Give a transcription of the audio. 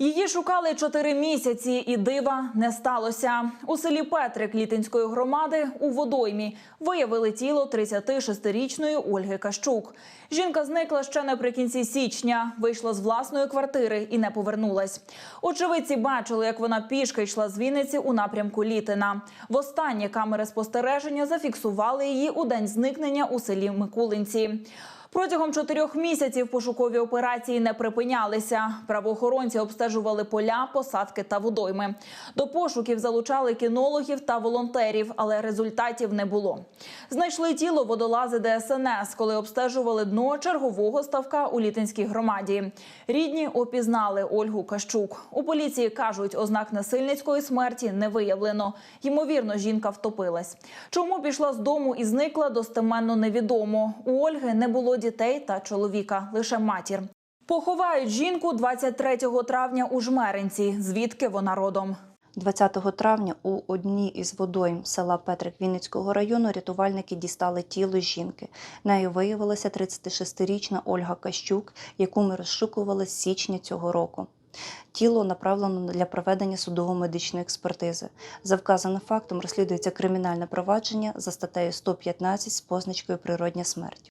Її шукали чотири місяці, і дива не сталося. У селі Петрик Літинської громади у водоймі виявили тіло 36-річної Ольги Кащук. Жінка зникла ще наприкінці січня, вийшла з власної квартири і не повернулась. Очевидці бачили, як вона пішки йшла з Вінниці у напрямку Літина. Востаннє камери спостереження зафіксували її у день зникнення у селі Микулинці. Протягом чотирьох місяців пошукові операції не припинялися. Правоохоронці обстежували поля, посадки та водойми. До пошуків залучали кінологів та волонтерів, але результатів не було. Знайшли тіло водолази ДСНС, коли обстежували дно чергового ставка у Літинській громаді. Рідні опізнали Ольгу Кащук. У поліції кажуть, ознак насильницької смерті не виявлено. Ймовірно, жінка втопилась. Чому пішла з дому і зникла, достеменно невідомо. У Ольги не було дітей та чоловіка, лише матір. Поховають жінку 23 травня у Жмеринці, звідки вона родом. 20 травня у одній із водойм села Петрик Вінницького району рятувальники дістали тіло жінки. Нею виявилася 36-річна Ольга Кащук, яку ми розшукували з січня цього року. Тіло направлено для проведення судово-медичної експертизи. За вказаним фактом розслідується кримінальне провадження за статтею 115 з позначкою природня смерть.